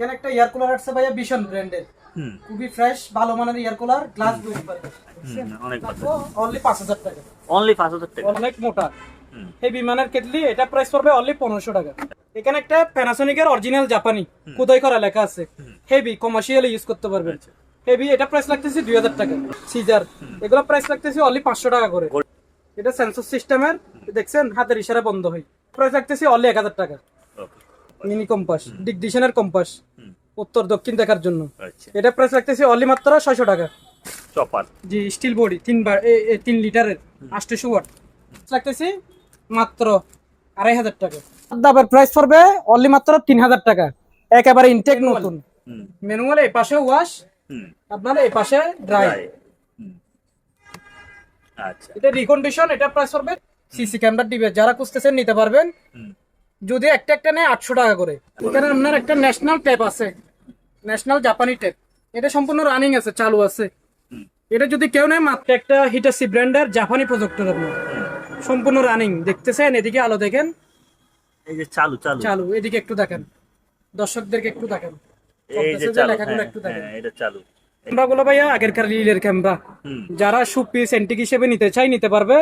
এখানে একটা air cooler আছে ভাইয়া ভীষণ ব্র্যান্ডের খুবই ফ্রেশ ভালো মানের এয়ার কুলার গ্লাস দুই অনলি পাঁচ হাজার টাকা। অনলি পাঁচ হাজার টাকা। অনেক মোটা। এই বিমানের কেটলি এটা প্রাইস পড়বে অনলি পনেরোশো টাকা। এখানে একটা প্যানাসোনিকের অরিজিনাল জাপানি কোথায় করা লেখা আছে। হেভি কমার্শিয়ালি ইউজ করতে পারবেন আচ্ছা। হেভি এটা প্রাইস লাগতেছে দুই হাজার টাকা। সিজার এগুলো প্রাইস লাগতেছে অনলি পাঁচশো টাকা করে। এটা সেন্সর সিস্টেমের দেখছেন হাতের ইশারা বন্ধ হয়। প্রাইস লাগতেছে অনলি এক হাজার টাকা। মিনি কম্পাস ডিকডিশনের কম্পাস উত্তর দক্ষিণ দেখার জন্য। আচ্ছা। এটা প্রাইস লাগতেছে অনলি মাত্র ছয়শো টাকা। চপার। জি স্টিল বডি তিন বার এ- এ তিন লিটারের আটশো ওয়াট। লাগতেছে মাত্র আড়াই হাজার টাকা। দাবার প্রাইস পড়বে অনলি মাত্র তিন হাজার টাকা। একেবারে ইনটেক নতুন। ম্যানুয়াল এই পাশে ওয়াশ আপনার এই পাশে ড্রাই আচ্ছা। এটা রিকন্ডিশন এটা প্রাইস পড়বে। সিসি ক্যামেরা দিবে যারা খুঁজতেছেন নিতে পারবেন। যদি একটা একটা নেয় আটশো টাকা করে। এখানে আপনার একটা ন্যাশনাল ট্যাপ আছে। ন্যাশনাল জাপানি ট্যাপ এটা সম্পূর্ণ রানিং আছে চালু আছে। এটা যদি কেউ নেয় মাত্র একটা হিটাসি ব্র্যান্ডের জাপানি প্রজেক্টর আপনার। সম্পূর্ণ রানিং দেখতেছেন এদিকে আলো দেখেন। এই যে চালু চালু। চালু এদিকে একটু দেখেন। দর্শকদেরকে একটু দেখেন। এই যে চালু লেখাগুলো হ্যাঁ, একটু দেখেন। হ্যাঁ, এটা চালু। ক্যামেরাগুলো ভাইয়া আগেরকার রিলের ক্যামেরা। যারা সুপিস এন্টিক হিসেবে নিতে চাই নিতে পারবে।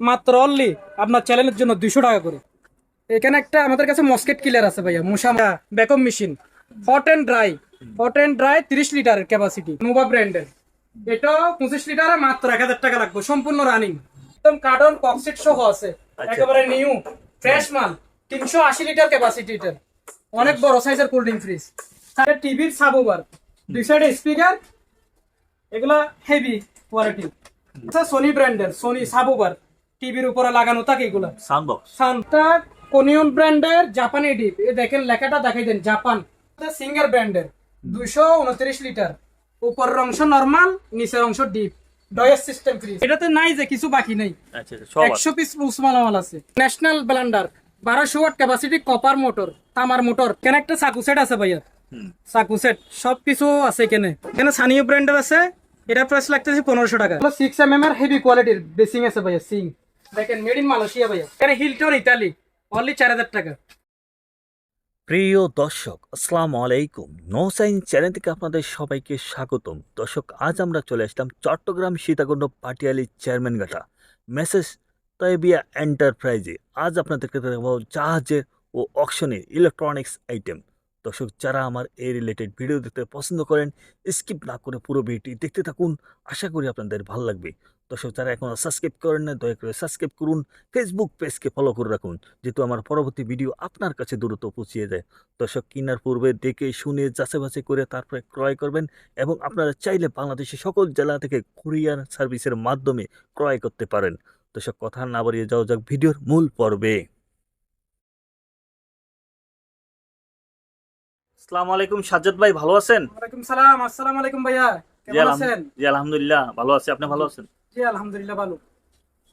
মাত্র অনলি আপনার চ্যানেলের জন্য দুইশো টাকা করে। এখানে একটা আমাদের কাছে মস্কেট কিলার আছে ভাইয়া মুসা ব্যাকম machine hot and dry hot and dry তিরিশ লিটারের ক্যাপাসিটি নোভা ব্র্যান্ডের এটা পঁচিশ লিটারে মাত্র এক হাজার টাকা লাগবে সম্পূর্ণ রানিং একদম কার্টন কক্সিট সহ আছে আচ্ছা। একেবারে নিউ ফ্রেশ মাল তিনশো আশি লিটার ক্যাপাসিটি এটা অনেক বড় সাইজের কোল্ড ড্রিঙ্ক ফ্রিজ টিভির সাবওভার দুই সাইডে স্পিকার এগুলা হেভি কোয়ালিটি সোনি ব্র্যান্ডের সোনি সাবওভার টিভির উপরে লাগানো থাকে এগুলা। সাউন্ড বক্স কোনিয়ন ব্র্যান্ডের জাপানি ডিপ। এ দেখেন লেখাটা দেখাই দেন জাপান। সিঙ্গার ব্র্যান্ডের দুইশো উনত্রিশ লিটার। উপরের অংশ নর্মাল নিচের অংশ ডিপ। ডয়েস সিস্টেম ফ্রিজ। এটাতে নাই যে কিছু বাকি নেই। আচ্ছা আচ্ছা, একশো পিস উসমালামাল আছে। ন্যাশনাল ব্লেন্ডার বারোশো ওয়াট ক্যাপাসিটি কপার মোটর তামার মোটর কেন একটা চাকু সেট আছে ভাইয়া। চাকু সেট সব কিছু আছে এখানে। এখানে সানিও ব্র্যান্ডের আছে। এটা প্রাইস লাগতেছে পনেরোশো টাকা। সিক্স এম এম এর হেভি কোয়ালিটির বেসিং আছে ভাইয়া সিং দেখেন মেড ইন মালয়েশিয়া ভাইয়া। এখানে হিলটন ইতালি অনলি চার হাজার টাকা। প্রিয় দর্শক, আসসালামু আলাইকুম। নো সাইন চ্যানেল থেকে আপনাদের সবাইকে স্বাগতম। দর্শক, আজ আমরা চলে আসলাম চট্টগ্রাম সীতাকুণ্ড পাটিয়ালি চেয়ারম্যান ঘাটা মেসেজ তৈবিয়া এন্টারপ্রাইজে। আজ আপনাদেরকে দেখাবো জাহাজের ও অকশনের ইলেকট্রনিক্স আইটেম দর্শক, যারা আমার এই রিলেটেড ভিডিও দেখতে পছন্দ করেন স্কিপ না করে পুরো ভিডিওটি দেখতে থাকুন। আশা করি আপনাদের ভালো লাগবে। দর্শক যারা এখনও সাবস্ক্রাইব করেন না দয়া করে সাবস্ক্রাইব করুন। ফেসবুক পেজকে ফলো করে রাখুন যেহেতু আমার পরবর্তী ভিডিও আপনার কাছে দ্রুত পৌঁছিয়ে যায়। দর্শক কেনার পূর্বে দেখে শুনে যাচাই বাছাই করে তারপরে ক্রয় করবেন এবং আপনারা চাইলে বাংলাদেশের সকল জেলা থেকে কুরিয়ার সার্ভিসের মাধ্যমে ক্রয় করতে পারেন। দর্শক কথা না বাড়িয়ে যাওয়া যাক ভিডিওর মূল পর্বে। আসসালামু আলাইকুম সাজ্জাদ ভাই ভালো আছেন? ওয়ালাইকুম সালাম আসসালামু আলাইকুম ভাইয়া কেমন আছেন? জি আলহামদুলিল্লাহ ভালো আছি। আপনি ভালো আছেন? জি আলহামদুলিল্লাহ ভালো।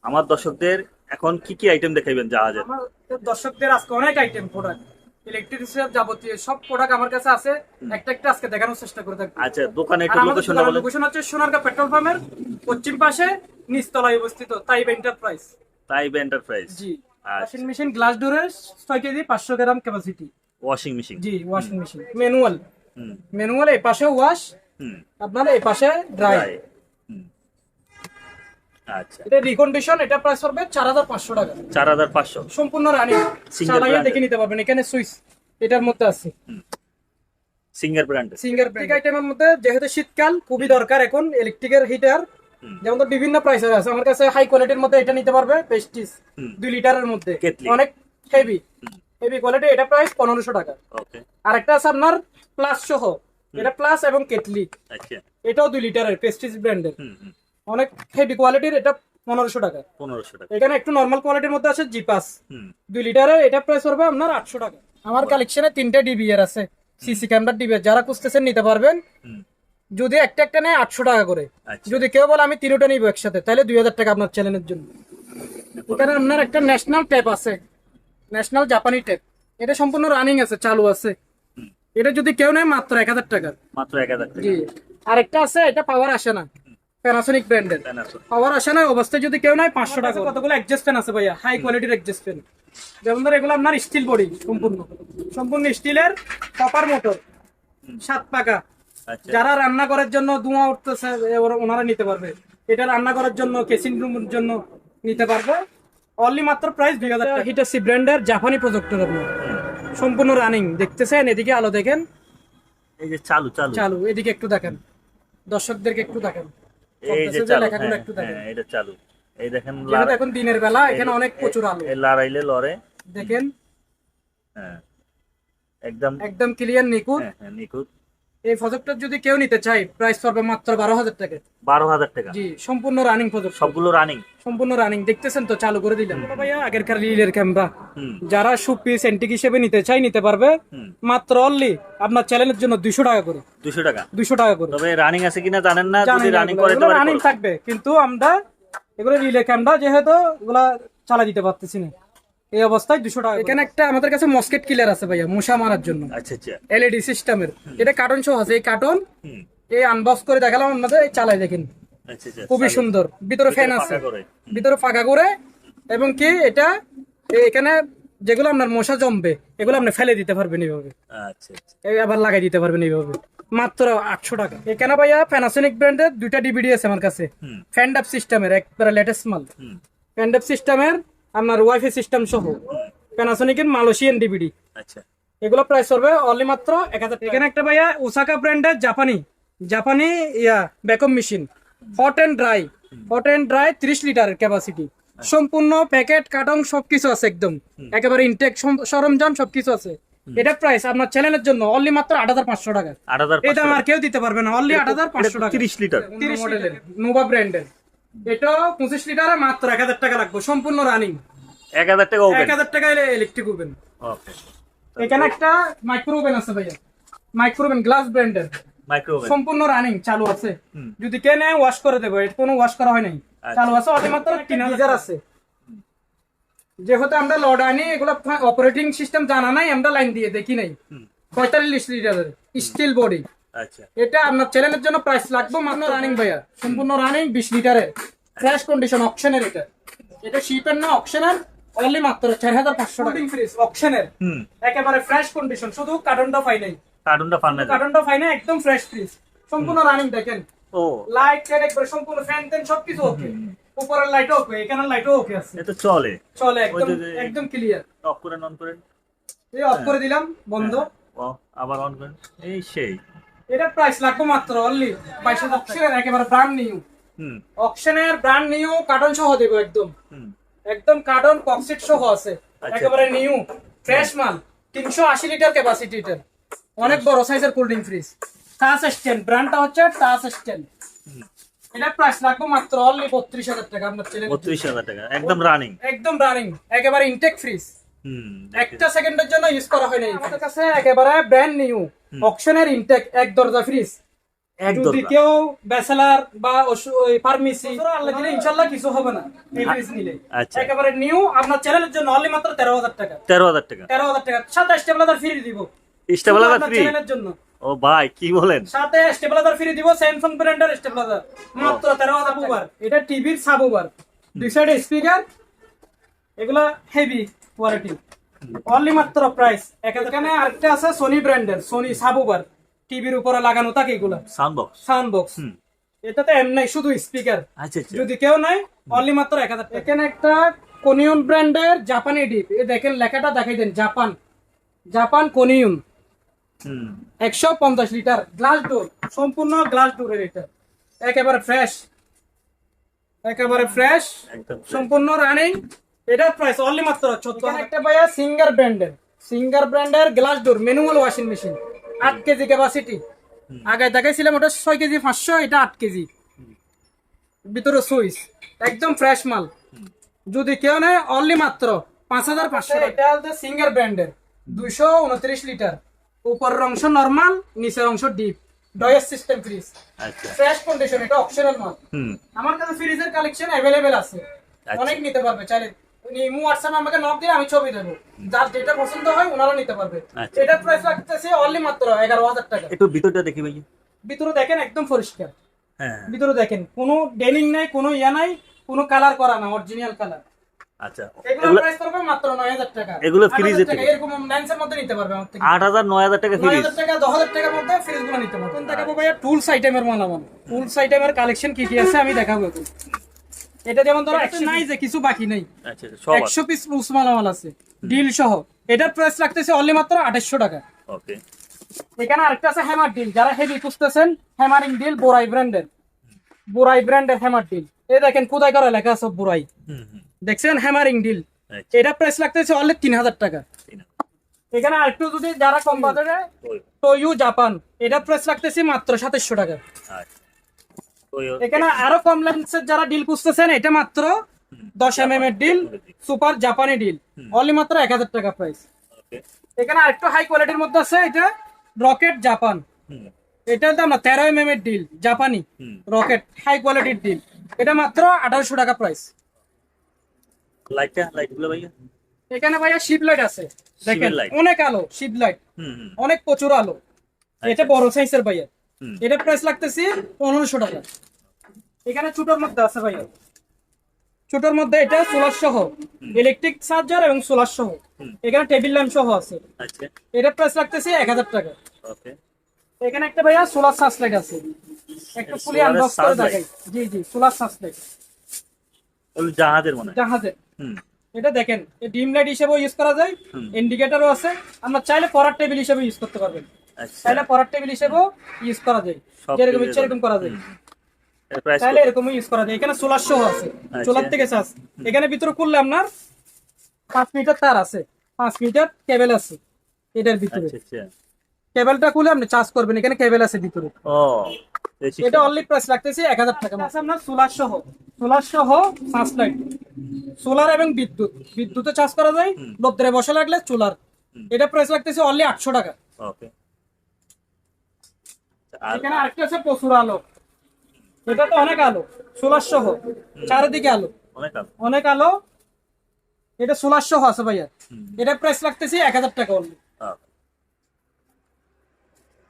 আমার দর্শকদের এখন কি কি আইটেম দেখাইবেন জাহাজের আমার দর্শকদের আজকে অনেক আইটেম প্রোডাক্ট ইলেকট্রিসিটির যাবতীয় সব প্রোডাক্ট আমার কাছে আছে। একটা একটা আজকে দেখানোর চেষ্টা করে থাকব। আচ্ছা দোকানে একটু লোকেশনটা বলেন। লোকেশন হচ্ছে সোনারগাঁ পেট্রোল পাম্পের পশ্চিম পাশে নিচতলায় অবস্থিত তাইব এন্টারপ্রাইজ তাইব এন্টারপ্রাইজ জি ওয়াশিং মেশিন গ্লাস ডোরের কেজি পাঁচশো গ্রাম ক্যাপাসিটি ওয়াশিং মেশিন জি ওয়াশিং মেশিন ম্যানুয়াল এই পাশে ওয়াশ হুম। আপনার এই পাশে ড্রাই। আচ্ছা। এটা রিকন্ডিশন এটা প্রাইস পড়বে টাকা। চার হাজার পাঁচশো। সম্পূর্ণ রানিং চালাইয়ে দেখে নিতে পারবেন এখানে সুইচ এটার মধ্যে আছে। সিঙ্গার সিঙ্গার আইটেমের মধ্যে যেহেতু শীতকাল খুবই দরকার এখন ইলেকট্রিকের হিটার যেমন তো বিভিন্ন প্রাইসের আছে। আমার কাছে হাই কোয়ালিটির মধ্যে এটা নিতে পারবে পেস্টিস। দুই লিটারের মধ্যে। অনেক হেভি হেভি কোয়ালিটি এটা প্রাইস পনেরোশো টাকা। ওকে আর একটা আছে আপনার প্লাস সহ। এটা প্লাস এবং কেটলি আচ্ছা। এটাও দুই লিটারের পেস্টিস ব্র্যান্ডের অনেক হেভি কোয়ালিটির এটা পনেরোশো টাকা। পনেরোশো টাকা। এখানে একটু নর্মাল কোয়ালিটির মধ্যে আছে জিপাস দুই লিটারের এটা প্রাইস পড়বে আপনার আটশো টাকা। আমার কালেকশনে তিনটে ডিবি এর আছে। সিসি ক্যামেরা ডিবি যারা খুঁজতেছেন নিতে পারবেন। যদি একটা একটা নেয় আটশো টাকা করে। আচ্ছা। যদি কেউ বলে আমি তিনটা নিবো একসাথে তাহলে দুই হাজার টাকা আপনার চ্যানেলের জন্য। এখানে আপনার একটা ন্যাশনাল ট্যাপ আছে। ন্যাশনাল জাপানি ট্যাপ এটা সম্পূর্ণ রানিং আছে চালু আছে। এটা যদি কেউ নেয় মাত্র এক হাজার টাকা। মাত্র এক হাজার টাকা। আরেকটা আছে এটা পাওয়ার আসে না। প্যানাসোনিক ব্র্যান্ডের পাওয়ার আসে না অবস্থায় যদি কেউ নেয় পাঁচশো টাকা কতগুলো অ্যাডজাস্ট ফ্যান আছে ভাইয়া? হাই কোয়ালিটির অ্যাডজাস্ট ফ্যান যেমন ধর এগুলো আপনার স্টিল বডি সম্পূর্ণ। সম্পূর্ণ স্টিলের কপার মোটর সাত পাকা। আচ্ছা। যারা রান্না করার জন্য ধোঁয়া উঠতেছে ওনারা নিতে পারবে। এটা রান্না করার জন্য কেসিং রুমের জন্য নিতে পারবে। অনলি মাত্র প্রাইস দুই হাজার টাকা। হিটাসি ব্র্যান্ডের জাপানি প্রজেক্টর আপনার সম্পূর্ণ রানিং দেখতেছেন? এদিকে আলো দেখেন। এই যে চালু চালু। চালু। এদিকে একটু দেখেন। দর্শকদেরকে একটু দেখেন। এই যে চালু হ্যাঁ, হ্যাঁ, এটা চালু। এই দেখেন এখন দিনের বেলা এখানে অনেক প্রচুর আলো। লড়াইলে লড়ে। দেখেন। হ্যাঁ। একদম একদম ক্লিয়ার নিখুঁত। হ্যাঁ হ্যাঁ নিখুঁত। এই প্রজেক্টর যদি কেউ নিতে চায় প্রাইস পড়বে মাত্র বারো হাজার টাকা। বারো হাজার টাকা। জি সম্পূর্ণ রানিং প্রজেক্ট সবগুলো রানিং সম্পূর্ণ রানিং দেখতেছেন তো চালু করে দিলাম ভাইয়া আগেরকার রিলের ক্যামেরা যারা সুপিস এন্টিক হিসেবে নিতে চাই নিতে পারবে। মাত্র অনলি আপনার চ্যানেলের জন্য দুইশো টাকা করে। দুশো টাকা। দুইশো টাকা করে। তবে রানিং আছে কিনা জানেন না যদি রানিং করে রানিং থাকবে। কিন্তু আমরা এগুলো রিলে ক্যামেরা যেহেতু এগুলা চালা দিতে পারতেছি না। এই অবস্থায় দুশো টাকা এখানে একটা আমাদের কাছে মস্কেট কিলার আছে ভাইয়া মশা মারার জন্য। আচ্ছা আচ্ছা। এলইডি সিস্টেমের এটা কার্টন সহ আছে এই কার্টন এই আনবক্স করে দেখালাম আপনাদের এই চালাই দেখেন। আচ্ছা আচ্ছা খুবই সুন্দর। ভিতরে ফ্যান আছে। ভিতরে ফাঁকা করে এবং কি এটা এখানে যেগুলো আপনার মশা জমবে এগুলো আপনি ফেলে দিতে পারবেন এইভাবে। আচ্ছা এই আবার লাগাই দিতে পারবেন এইভাবে। মাত্র আটশো টাকা। এখানে ভাইয়া প্যানাসোনিক ব্র্যান্ডের দুইটা ডিভিডি আছে আমার কাছে। হুম। ফ্যান্ডাপ সিস্টেমের একবারে লেটেস্ট মাল। হুম। ফ্যান্ডাপ সিস্টেমের আপনার ওয়াইফাই সিস্টেম সহ। প্যানাসোনিকের মালয়েশিয়ান ডিভিডি আচ্ছা। এগুলো প্রাইস করবে অনলি মাত্র এক হাজার। এখানে একটা ভাইয়া ওসাকা ব্র্যান্ডের জাপানি জাপানি ইয়া ব্যাকম machine hot and dry hot and dry ত্রিশ লিটারের ক্যাপাসিটি সম্পূর্ণ প্যাকেট কার্টন সবকিছু আছে একদম। একেবারে ইনটেক সরঞ্জাম সবকিছু আছে। এটা প্রাইস আপনার চ্যানেলের জন্য অনলি মাত্র আট হাজার পাঁচশো টাকা। এটা আমার কেউ দিতে পারবে না। অনলি আট হাজার পাঁচশো টাকা। তিরিশ লিটার তিরিশ মডেলের নোভা ব্র্যান্ডের এটা পঁচিশ লিটারে মাত্র এক হাজার টাকা লাগবে সম্পূর্ণ রানিং এক হাজার টাকা এক হাজার টাকা ইলেকট্রিক ওভেন এখানে একটা মাইক্রো ওভেন আছে ভাইয়া। মাইক্রো ওভেন গ্লাস ব্র্যান্ডের সম্পূর্ণ রানিং চালু আছে। যদি কে নেয় ওয়াশ করে দেবো। এটা কোনো ওয়াশ করা হয় নাই। আচ্ছা। চালু আছে অতি মাত্র তিন হাজার আছে। যেহেতু আমরা লড আনি এগুলো অপারেটিং সিস্টেম জানা নাই আমরা লাইন দিয়ে দেখি নাই। পঁয়তাল্লিশ লিটারের স্টিল বডি আচ্ছা। এটা আপনার চ্যানেলের জন্য প্রাইস লাগবে মাত্র রানিং ভাইয়া। সম্পূর্ণ রানিং বিশ লিটারের। ফ্রেশ কন্ডিশন অপশনের এটা। এটা শিপের না অপশনের অনলি মাত্র চার হাজার পাঁচশো টাকা। ফ্রিজ অপশনের হুম। একেবারে ফ্রেশ কন্ডিশন শুধু কার্টনটা পাই নাই কার্টুনটা ফান না। কার্টনটা পাই একদম ফ্রেশ ফ্রিজ সম্পূর্ণ রানিং দেখেন। ও। লাইট টাইট একবারে সম্পূর্ণ ফ্যান ট্যান সবকিছু ওকে উপরের লাইটও ওকে এখানের লাইটও ওকে আছে। এটা চলে। চলে একদম একদম ক্লিয়ার অফ করেন অন করেন এই অফ করে দিলাম বন্ধ। ও আবার অন করেন এই সেই। এটার প্রাইস লাগবে মাত্র অনলি বাইশ হাজার একেবারে ব্র্যান্ড নিউ অকশনের ব্র্যান্ড নিউ কার্টন সহ দেবো একদম। একদম কার্টন কক্সিট সহ আছে। আচ্ছা। একেবারে নিউ ফ্রেশ মাল। তিনশো আশি লিটার ক্যাপাসিটি এটার। অনেক বড় সাইজের cold drink fridge touch stand ব্র্যান্ডটা হচ্ছে টাচ স্ট্যান্ড এটার প্রাইস লাগবে মাত্র অনলি বত্রিশ হাজার টাকা আপনার চ্যানেল বত্রিশ হাজার টাকা। একদম রানিং একদম রানিং একেবারে ইনটেক ফ্রিজ একটা সেকেন্ডের জন্য ইউজ করা হয়নি আমাদের কাছে একেবারে ব্র্যান্ড নিউ অকশনের ইনটেক এক দরজা ফ্রিজ এক যদি দরজা। কেউ ব্যাচেলার বা ফার্মেসি আল্লাহ দিলে ইনশাল্লাহ কিছু হবে না এই ফ্রিজ নিলে। আচ্ছা। একেবারে নিউ আপনার চ্যানেলের জন্য অনলি মাত্র তেরো হাজার টাকা। তেরো হাজার টাকা। তেরো হাজার টাকা। সাথে স্টেবিলাইজার ফ্রি দিব। স্টেবলার ফ্রি চ্যানেলের জন্য। ও ভাই কি বলেন? সাথে স্টেবিলাইজার ফ্রি দিব স্যামসাং ব্র্যান্ডের স্টেবিলাইজার মাত্র তেরো হাজার এটা টিভির সাব ওভার দুই সাইডে স্পিকার এগুলা হেভি কোয়ালিটি অনলি মাত্র প্রাইস এখানে আরেকটা আছে সোনি ব্র্যান্ডের সোনি সাব ওভার টিভির উপরে লাগানো থাকে এগুলা? সাউন্ড বক্স সাউন্ড বক্স হুম। এটাতে এম নাই শুধু স্পিকার আচ্ছা আচ্ছা। যদি কেউ নাই অনলি মাত্র এক হাজার এখানে একটা কোনিয়ন ব্র্যান্ডের জাপানি ডিপ এ দেখেন লেখাটা দেখাই দেন জাপান জাপান কোনিয়ন হুম। একশো পঞ্চাশ লিটার। গ্লাস ডোর সম্পূর্ণ গ্লাস ডোরের এটা। একেবারে ফ্রেশ একেবারে ফ্রেশ সম্পূর্ণ রানিং এটার প্রাইস অনলি মাত্র চোদ্দ একটা ভাইয়া সিঙ্গার ব্র্যান্ডের সিঙ্গার ব্র্যান্ডের glass door manual washing machine আট কেজি ক্যাপাসিটি আগে দেখাইছিলাম ওটা ছয় কেজি পাঁচশো এটা আট কেজি। ভিতরে সুইচ একদম ফ্রেশ মাল। যদি কেউ নেয় অনলি মাত্র পাঁচ হাজার পাঁচশো এটা হচ্ছে সিঙ্গার ব্র্যান্ডের দুইশো উনত্রিশ লিটার। উপরের অংশ নর্মাল নিচের অংশ ডিপ ডয়েস সিস্টেম ফ্রিজ আচ্ছা। ফ্রেশ কন্ডিশন এটা অপশনাল মাল। হুম। আমার কাছে ফ্রিজের কালেকশন অ্যাভেলেবেল আছে। আচ্ছা। অনেক নিতে পারবে চাইলে ইমো হোয়াটসঅ্যাপে আমাকে নক দিলে আমি ছবি দেবো। যার যেটা পছন্দ হয় ওনারা নিতে পারবে। আচ্ছা। এটার প্রাইস লাগতেছে অনলি মাত্র এগারো হাজার টাকা। একটু ভিতরটা দেখি ভাই ভিতরে দেখেন একদম পরিষ্কার। হ্যাঁ। ভিতরে দেখেন কোনো ডেনিং নাই কোনো ইয়া নাই কোনো কালার করা না অরিজিনাল কালার আচ্ছা। এগুলো প্রাইস করবে মাত্র 9000 টাকা। এগুলো 8000 টাকা, থেকে? এরকম ল্যান্সের মধ্যে নিতে পারবে আমার থেকে। আট হাজার নয় হাজার টাকা ফ্রিজ 9000 টাকা 10000 টাকার মধ্যে নিতে পারবে। এখন দেখাবো ভাইয়া? টুলস আইটেমের মালামাল। টুলস আইটেমের কালেকশন কি কি আছে আমি দেখাবো। এটা যেমন ধরো একশো নাই যে কিছু বাকি নেই। আচ্ছা আচ্ছা, সব একশো পিস টুলস মালামাল আছে ডিল সহ। এটার প্রাইস লাগতেছে অনলি মাত্র আঠাশশো টাকা। ওকে এখানে আরেকটা আছে হ্যামার ডিল যারা হেভি খুঁজতেছেন হ্যামারিং ডিল বোরাই ব্র্যান্ডের বোরাই ব্র্যান্ডের হ্যামার ডিল এই দেখেন কোথায় করা লেখা আছে বোরাই দেখছেন হ্যামারিং ডিল আচ্ছা, এটা প্রাইস লাগতেছে অনলি তিন হাজার। টাকা এখানে আরেকটু যদি যারা কম বাজারে টোয়ু জাপান এটা প্রাইস লাগতেছে মাত্র সাতাশশো টাকা। আচ্ছা। এখানে আরও কম লেন্সের যারা ডিল খুঁজতেছেন এটা মাত্র দশ এম এম এর ডিল সুপার জাপানি ডিল অনলি মাত্র এক হাজার টাকা প্রাইস এখানে আরেকটু হাই কোয়ালিটির মধ্যে আছে এটা রকেট জাপান এটার দাম না তেরো এম এম এর ডিল জাপানি। রকেট হাই কোয়ালিটির ডিল এটা মাত্র আঠারোশো টাকা প্রাইস লাইটটা লাইটগুলো ভাইয়া? এখানে ভাইয়া শিপ লাইট আছে। দেখেন অনেক আলো শিপ লাইট অনেক প্রচুর আলো। এটা বড় সাইজের ভাইয়া। এটা প্রাইস লাগতেছে পনেরোশো টাকা। এখানে ছোটোর মধ্যে আছে ভাইয়া। ছোটোর মধ্যে এটা সোলার সহ ইলেকট্রিক চার্জার এবং সোলার সহ। এখানে টেবিল ল্যাম্প সহ আছে। আচ্ছা। এটা প্রাইস লাগতেছে এক হাজার টাকা। ওকে। এখানে একটা ভাইয়া সোলার সার্চ লাইট আছে। একটা ফুলি আনবক্স করে দেখাই। জি জি সোলার সার্চ লাইট জাহাজের মনে জাহাজের। হুম। এটা দেখেন ডিম লাইট হিসেবেও ইউজ করা যায়। ইন্ডিকেটরও আছে। আমরা চাইলে পড়ার টেবিল হিসেবে ইউজ করতে পারবেন। আচ্ছা। চাইলে পড়ার টেবিল হিসেবেও ইউজ করা যায় যেরকম ইচ্ছে এরকম করা যায়। এর প্রাইস চাইলে এরকমই ইউজ করা যায়। এখানে সোলার সহ আছে। আচ্ছা। সোলার থেকে চার্জ এখানে ভিতরে খুললে আপনার পাঁচ মিটার তার আছে। পাঁচ মিটার কেবল আছে এটার ভিতরে। আচ্ছা আচ্ছা। কেবলটা খুলে আপনি চার্জ করবেন এখানে কেবল আছে ভিতরে। এটা অনলি প্রাইস লাগতেছে এক হাজার টাকা আছে আপনার সোলার সহ। সোলার সহ পাঁচ লাইট সোলার এবং বিদ্যুৎ। বিদ্যুতে চার্জ করা যায় লোদ্রে বসে লাগলে সোলার এটা প্রাইস লাগতেছে অনলি আটশো টাকা। ওকে এখানে আরেকটা আছে প্রচুর আলো। এটা তো অনেক আলো সোলার সহ চারিদিকে আলো। অনেক আলো। অনেক আলো। এটা সোলার সহ আছে ভাইয়া। এটা প্রাইস লাগতেছে এক হাজার টাকা অনলি।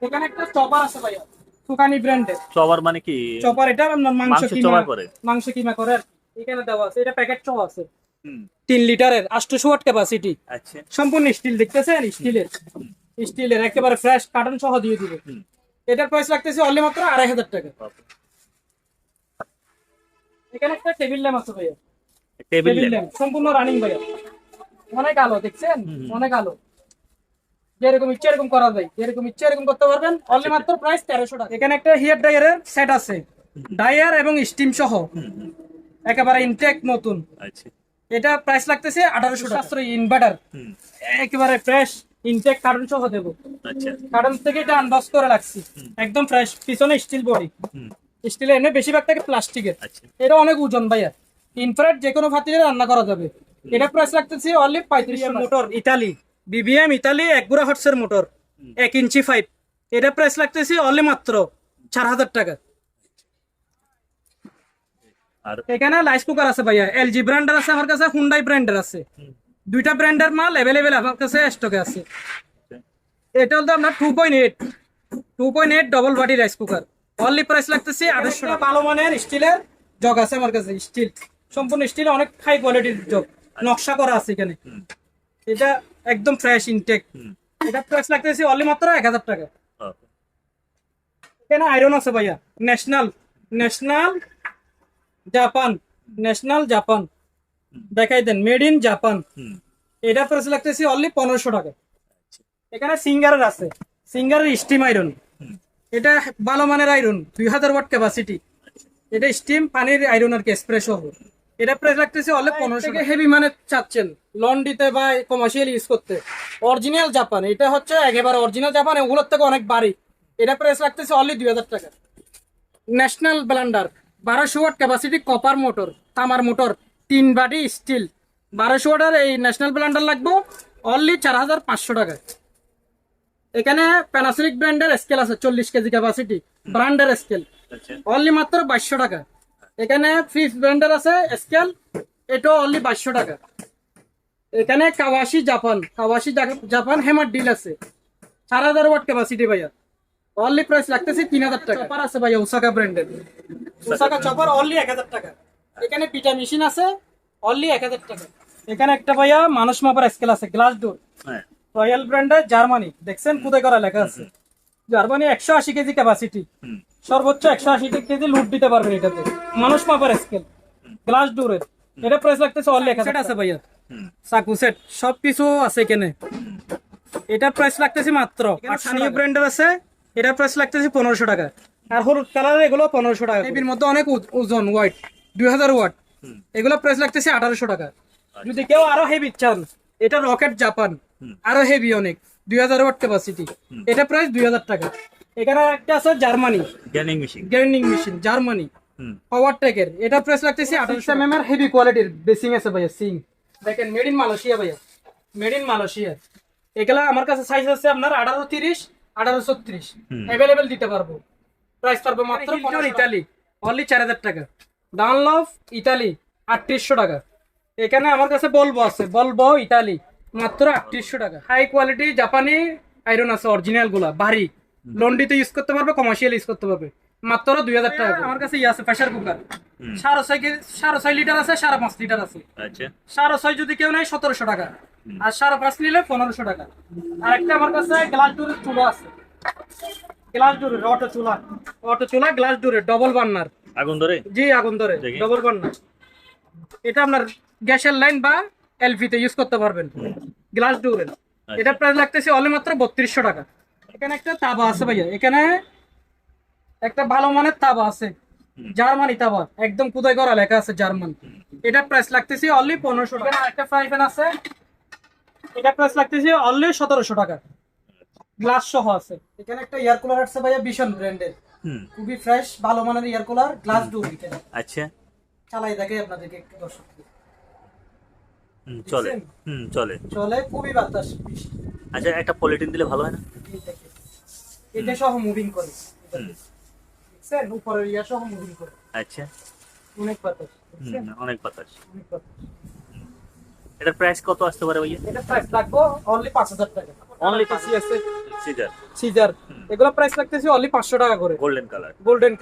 এখানে একটা চপার আছে ভাইয়া সুকানি ব্র্যান্ডের চবার মানে কি? চপার এটা মাংস কিমা করে? মাংস কিমা করে এখানে দেওয়া আছে এটা প্যাকেট আছে। তিন লিটারের ওয়াট ক্যাপাসিটি আচ্ছা। সম্পূর্ণ স্টিল দেখতেছেন স্টিলের স্টিলের একেবারে ফ্রেশ কার্টন সহ দিয়ে দিবে। এটার প্রাইস লাগতেছে অনলি মাত্র আড়াই হাজার টাকা। এখানে একটা টেবিল ল্যাম্প আছে ভাইয়া। টেবিল ল্যাম্প সম্পূর্ণ রানিং ভাইয়া। অনেক আলো দেখছেন? অনেক আলো। যেরকম ইচ্ছে এরকম করা যায়। যেরকম ইচ্ছে এরকম করতে পারবেন অনলি মাত্র প্রাইস তেরোশো টাকা। এখানে একটা হিয়ার ড্রায়ারের সেট আছে। ডায়ার এবং স্টিম সহ। একেবারে ইনটেক নতুন। আচ্ছা। এটা প্রাইস লাগতেছে আঠারোশো টাকা। ইনভার্টার একেবারে ফ্রেশ ইনটেক কার্টন সহ দেবো। আচ্ছা। কার্টন থেকে এটা আনবক্স করে রাখছি। একদম ফ্রেশ পিছনে স্টিল বডি স্টিলের এনে বেশিরভাগ থাকে প্লাস্টিকের আচ্ছা। এটা অনেক ওজন ভাইয়া। ইনফ্রারেড যে কোনো ভাতিরে রান্না করা যাবে। এটা প্রাইস লাগতেছে অনলি পঁয়ত্রিশ মোটর ইতালি বিবিএম ইতালি এক গুড়া হর্সের মোটর এক ইঞ্চি ফাইভ এটা প্রাইস লাগতেছে অনলি মাত্র চার হাজার টাকা। আর এখানে রাইস কুকার আছে ভাইয়া। এলজি ব্র্যান্ডের আছে আমার কাছে হুন্ডাই ব্র্যান্ডের আছে। দুইটা ব্র্যান্ডের মাল অ্যাভেলেবেল আমার কাছে স্টকে আছে। এটা হলো আপনার two point eight two point eight double body rice cooker only price লাগতেছে আড়াইশো টাকা। ভালো মানের স্টিলের জগ আছে আমার কাছে স্টিল সম্পূর্ণ স্টিল অনেক হাই কোয়ালিটির জগ নকশা করা আছে এখানে। এটা একদম ফ্রেশ ইনটেক এটা প্রাইস লাগতেছে অনলি মাত্র এক হাজার টাকা। এখানে আয়রন আছে ভাইয়া। National national Japan national Japan দেখাই দেন মেড ইন জাপান এটা প্রাইস লাগতেছে অনলি পনেরোশো টাকা। এখানে সিঙ্গারের আছে সিঙ্গারের স্টিম আয়রন এটা ভালো মানের আয়রন দুই হাজার ওয়াট ক্যাপাসিটি এটা স্টিম পানির আয়রন আর কি এক্সপ্রেস এটা প্রাইস লাগতেছে অনলি পনেরোশো থেকে হেভি মানে চাচ্ছেন লন দিতে বা কমার্শিয়াল ইউজ করতে। অরিজিনাল জাপান এটা হচ্ছে একেবারে অরিজিনাল জাপান ওগুলোর থেকে অনেক বাড়ি। এটা প্রাইস লাগতেছে অনলি দুই হাজার টাকা। ন্যাশনাল ব্লান্ডার বারোশো ওয়াট ক্যাপাসিটি কপার মোটর তামার মোটর তিন বাটি স্টিল বারোশো ওয়াটের এই ন্যাশনাল ব্লান্ডার লাগবে অনলি চার হাজার পাঁচশো টাকা এখানে প্যানাসনিক ব্র্যান্ডের স্কেল আছে চল্লিশ কেজি ক্যাপাসিটি ব্র্যান্ডের স্কেল অনলি মাত্র বাইশশো টাকা। এখানে ফিফ ব্র্যান্ডের আছে স্কেল এটাও অনলি বাইশশো টাকা। এখানে কাওয়াশি জাপান কাওয়াশি জা- জাপান হেমার ডিল আছে। চার হাজার ওয়াট ক্যাপাসিটি ভাইয়া। অনলি প্রাইস লাগতেছে তিন হাজার টাকা। চপার আছে ভাইয়া ওসাকা ব্র্যান্ডের ওসাকা চপার অনলি এক হাজার টাকা। এখানে পিটা মেশিন আছে অনলি এক হাজার টাকা। এখানে একটা ভাইয়া মানুষ মাপার স্কেল আছে গ্লাস ডোর হ্যাঁ রয়্যাল ব্র্যান্ডের জার্মানি দেখছেন কোথায় করা লেখা আছে? জার্মানি একশো আশি কেজি ক্যাপাসিটি সর্বোচ্চ একশো আশি কেজি লুট দিতে পারবেন এটাতে। মানুষ মাপার স্কেল গ্লাস ডোরের এটা প্রাইস লাগতেছে অনলি এক হাজার আছে ভাইয়া। চাকু সেট সব কিছু আছে এখানে। এটা প্রাইস লাগতেছে মাত্র স্থানীয় ব্র্যান্ডের আছে। এটা প্রাইস লাগতেছে পনেরোশো টাকা। আর হলুদ কালার এগুলো পনেরোশো টাকা এর মধ্যে অনেক ওজন ওয়াট দুই হাজার ওয়াট। এগুলো প্রাইস লাগতেছে আঠারোশো টাকা। যদি কেউ আরও হেভি চান এটা রকেট জাপান আরও হেভি অনেক দুই হাজার ওয়াট ক্যাপাসিটি এটা প্রাইস দুই হাজার টাকা। এখানে একটা আছে Germany গ্যানিং machine grinding machine Germany power টেকের এটা প্রাইস লাগতেছে আঠারোশো এম এর হেভি কোয়ালিটির বেসিং আছে ভাইয়া সিং দেখেন মেড ইন মালয়েশিয়া ভাইয়া। মেড ইন মালয়েশিয়া এগুলা আমার কাছে সাইজ আছে আপনার আঠারো তিরিশ আঠারো ছত্রিশ অ্যাভেলেবেল দিতে পারব। প্রাইস পারব মাত্র ইতালি অনলি চার হাজার টাকা। ডানলভ ইতালি আটত্রিশশো টাকা। এখানে আমার কাছে বলব আছে বলব ইতালি মাত্র আটত্রিশশো টাকা। হাই কোয়ালিটি জাপানি আয়রন আছে অরিজিনালগুলা ভারী। লন্ডিতে ইউজ করতে পারবে কমার্শিয়াল ইউজ করতে পারবে। মাত্র দুই হাজার টাকা আমার কাছে ইয়ে আছে প্রেশার কুকার সাড়ে ছয় সাড়ে ছয় লিটার আছে সাড়ে পাঁচ লিটার আছে। আচ্ছা। সাড়ে ছয় যদি কেউ নেয় সতেরোশো টাকা। আর সাড়ে পাঁচ নিলে পনেরোশো টাকা। আর একটা আমার কাছে গ্লাস ডোরের চুলা আছে। গ্লাস ডোরের অটো চুলা অটো চুলা গ্লাস ডোরের ডবল বার্নার আগুন ধরে? জি আগুন ধরে। ডবল বার্নার এটা আপনার গ্যাসের লাইন বা এলপিতে ইউজ করতে পারবেন। গ্লাস ডোরের এটা প্রাইস লাগতেছে অলি মাত্র বত্রিশশো টাকা। এখানে একটা তাবা আছে ভাইয়া। এখানে একটা ভালো মানের তাবা আছে। জার্মানি তাবা। একদম কুদাই করা লেখা আছে জার্মান। এটা প্রাইস লাগতেছে অনলি পনেরোশো টাকা। একটা ফ্রাই প্যান আছে। এটা প্রাইস লাগতেছে অনলি সতেরোশো টাকা। গ্লাস সহ আছে। এখানে একটা এয়ার কুলার আছে ভাইয়া ভীষণ ব্র্যান্ডের খুবই ফ্রেশ ভালো মানের এয়ার কুলার গ্লাস ডোর এখানে আচ্ছা। চালাই দেখে আপনাদেরকে একটু দর্শক হুম চলে। হুম চলে। চলে খুবই বাতাস। আচ্ছা একটা পলিটিন দিলে ভালো হয় না? এটা সহ মুভিং করে। দেখছেন? উপরের ইয়া সহ মুভিং করে। আচ্ছা। অনেক বাতাস? অনেক বাতাস। অনেক বাতাস। এটার প্রাইস কত আসতে পারে ভাইয়া? এটা প্রাইস লাগবো অনলি পাঁচ হাজার টাকা। আছে সিজার সিজার এগুলো প্রাইস লাগতেছে অনলি পাঁচশো টাকা করে। গোল্ডেন কালার গোল্ডেন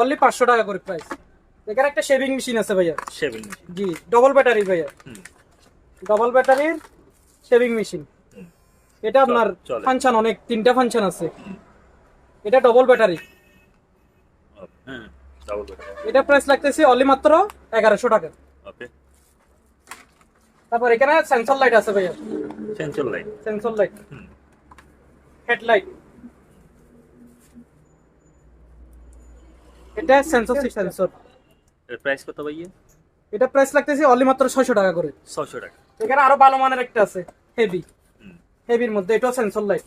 অনলি পাঁচশো টাকা করে প্রাইস এখানে একটা শেভিং মেশিন আছে ভাইয়া। শেভিং মেশিন জি ডবল ব্যাটারি ভাইয়া। ডবল ব্যাটারির শেভিং মেশিন এটা আপনার ফাংশন অনেক তিনটা ফাংশন আছে। এটা ডবল ব্যাটারি হ্যাঁ ডাবল বেড এটা প্রাইস লাগতেছে অনলি মাত্র এগারোশো টাকা। ওকে তারপর এখানে সেন্সর লাইট আছে ভাইয়া। Sensor light sensor light headlight এটা সেন্সর সেন্সর এর প্রাইস কত ভাইয়া? এটা প্রাইস লাগতেছে অনলি মাত্র ছয়শো টাকা করে। ছশো টাকা। এখানে আরও ভালো মানের একটা আছে হেভি হেভির মধ্যে এটাও সেন্সর লাইট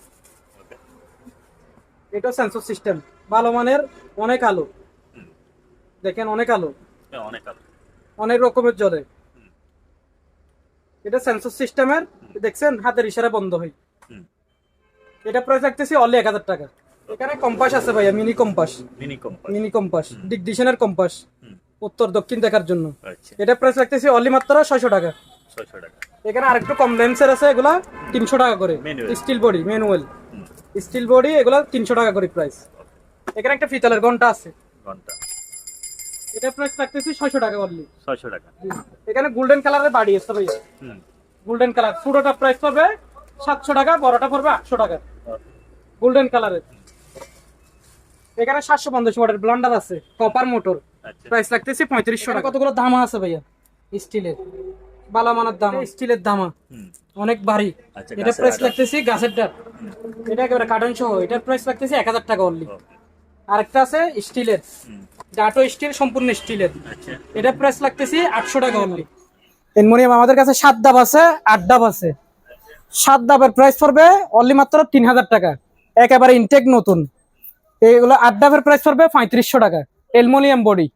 এটাও সেন্সর সিস্টেম ভালো মানের অনেক আলো। দেখেন অনেক আলো। হ্যাঁ, অনেক আলো। অনেক রকমের জ্বলে। এটা সেন্সর সিস্টেমের দেখছেন হাতের ইশারা বন্ধ হয়। এটা প্রাইস লাগতেছে অনলি এক হাজার টাকা। এখানে কম্পাস আছে ভাইয়া mini compass mini compass mini compass ডিগডিশনের compass উত্তর দক্ষিণ দেখার জন্য। আচ্ছা। এটা প্রাইস লাগতেছে অনলি মাত্র ছয়শো টাকা। ছশো টাকা। এখানে আরেকটু কম লেন্সের আছে এগুলা তিনশো টাকা করে। Steel body manual steel body এগুলা তিনশো টাকা করে প্রাইস এখানে একটা ফিতালের ঘণ্টা আছে। ঘণ্টা। এটা প্রাইস লাগতেছে ছয়শো টাকা অনলি ছশো টাকা। এখানে গোল্ডেন কালারের বাড়ি আছে ভাইয়া। হুম। গোল্ডেন কালার ছোটটা প্রাইস পড়বে সাতশো টাকা বড়টা পড়বে আটশো টাকা। গোল্ডেন কালারের এখানে সাতশো পঞ্চাশ ওয়াটের ব্লান্ডার আছে কপার মোটর আচ্ছা। প্রাইস লাগতেছে পঁয়ত্রিশশো টাকা। কতগুলো দামা আছে ভাইয়া? স্টিলের। বালামানের দাম। স্টিলের দামা। হুম। অনেক ভারী। আচ্ছা, এটা প্রাইস। লাগতেছে গাছের ডাট এটা একেবারে কার্টন সহ। এটার প্রাইস লাগতেছে এক হাজার টাকা অনলি আরেকটা আছে স্টিলের। হুম। ডাটো স্টিল সম্পূর্ণ স্টিলের আচ্ছা। এটা প্রাইস লাগতেছে আটশো টাকা অনলি এনমোনিয়াম আমাদের কাছে সাত ডাব আছে আট ডাব আছে। সাত ডাবের প্রাইস পড়বে অনলি মাত্র তিন হাজার টাকা। একেবারে ইনটেক নতুন। এইগুলো আট ডাবের প্রাইস পড়বে পঁয়ত্রিশশো টাকা। Aluminium body.